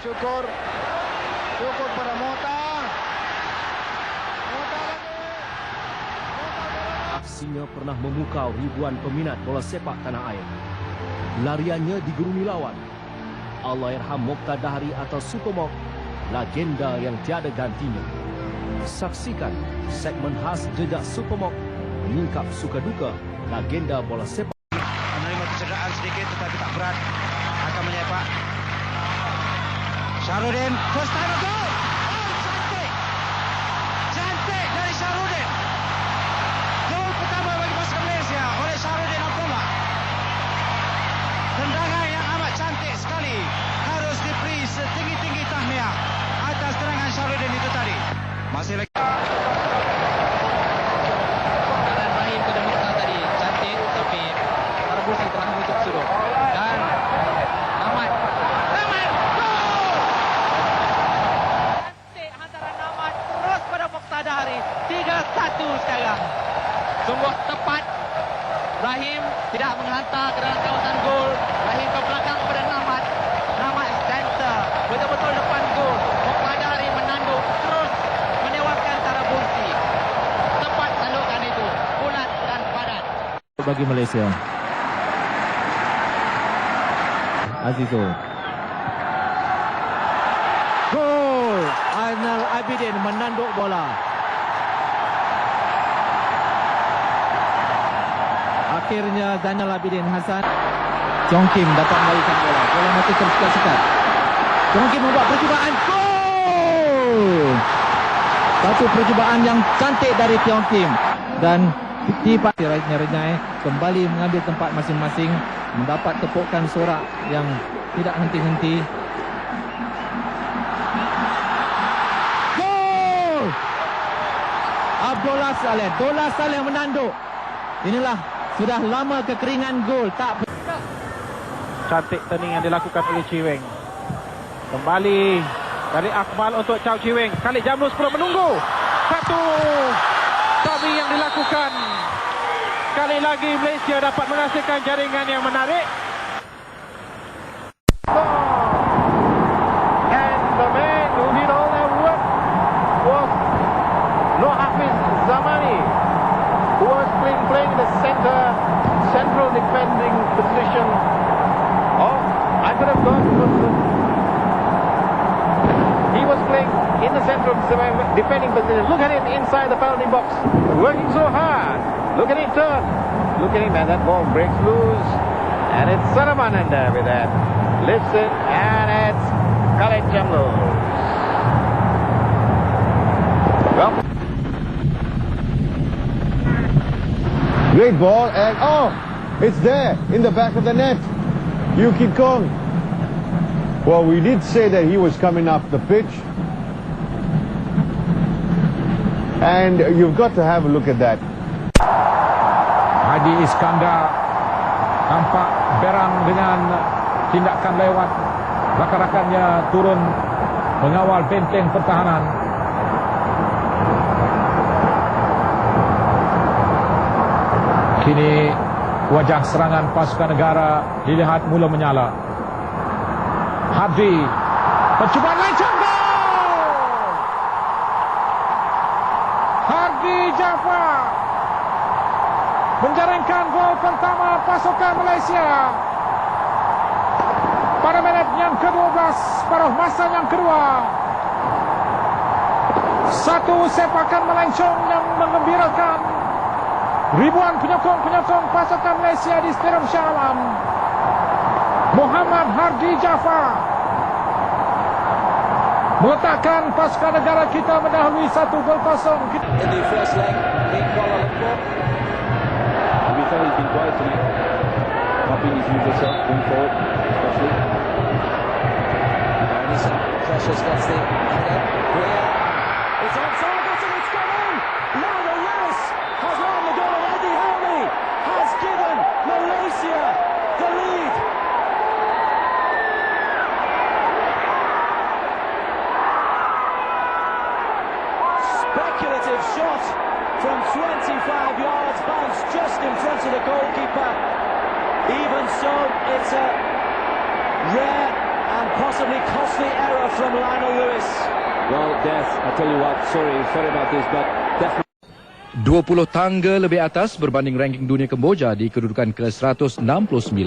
syukur. Syukur pada Mota. Lagi. Aksinya pernah memukau ribuan peminat bola sepak tanah air. Lariannya digurungi lawan. Allahyarham Mokhtar Dahari atau Supermok, legenda yang tiada gantinya. Saksikan segmen khas jejak Supermok menyingkap suka duka legenda bola sepak. menerima kecederaan sedikit tetapi tak berat akan menyepak Syarudin first time goal. Masih lagi Dan Rahim ke Demokrat tadi cantik tapi Tarbusi telah menutup suruh dan Ahmad Ahmad gol cantik hantaran Ahmad terus pada Mokhtar Dahari 3-1 sekarang sungguh tepat Rahim tidak menghantar ke dalam kawasan gol Rahim ke belakang kepada Ahmad Ahmad center betul-betul depan gol Dahari menanduk terus menewaskan Tarbusi tepat tandukan itu bulat dan padat bagi Malaysia. Azizo. Gol! Ainal Abidin menanduk bola. Akhirnya Zainal Abidin Hasan Chong Kim dapat membalikan bola. Bola masih tersekat-sekat. Chong Kim membuat percubaan. Gol! Satu percubaan yang cantik dari Tiong Kim dan Tipa Renyai kembali mengambil tempat masing-masing mendapat tepukan sorak yang tidak henti-henti. Abdullah Saleh, Abdullah Saleh menanduk. Inilah sudah lama kekeringan gol tak cantik turning yang dilakukan oleh Chiweng. Kembali dari Akmal untuk Chow Chiweng. Khalid Jamrus pun menunggu. Satu tabi yang dilakukan. Sekali lagi Malaysia dapat menghasilkan jaringan yang menarik. Was playing, the center, central defending position. Oh, I could have gone he was playing in the central defending position. Look at him inside the penalty box, working so hard. Look at him turn. Look at him, and that ball breaks loose. And it's Saramananda with that. Lifts it, and it's Khaled Jamlus. Great ball and oh, it's there in the back of the net. Yuki Kong. Well, we did say that he was coming up the pitch. And you've got to have a look at that. Hadi Iskandar nampak berang dengan tindakan lewat rakan-rakannya turun mengawal benteng pertahanan. Kini wajah serangan pasukan negara dilihat mula menyala. Hadi percubaan lancang gol! Hardi Jafar menjaringkan gol pertama pasukan Malaysia pada minit yang ke-12 paruh masa yang kedua satu sepakan melencong yang mengembirakan ribuan penyokong-penyokong pasukan Malaysia di Stadium Shah Alam Muhammad Hardi Jafar meletakkan pasukan negara kita mendahului satu gol kosong in the first leg in Kuala Lumpur. Be fair, he's been quiet tonight. Not being his usual self going forward, especially. And he's precious gets the Shot from 25 yards, bounced just in front of the goalkeeper. Even so, it's a rare and possibly costly error from Lionel Lewis. Well, Death, I tell you what, sorry, sorry about this, but definitely. 20 tangga lebih atas berbanding ranking dunia Kemboja di kedudukan ke-169,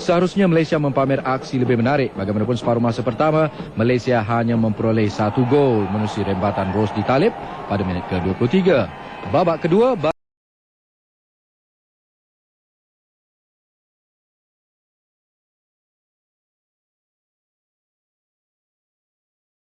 seharusnya Malaysia mempamer aksi lebih menarik. Bagaimanapun separuh masa pertama, Malaysia hanya memperoleh satu gol menerusi rembatan Rosdi Talib pada minit ke-23. Babak kedua,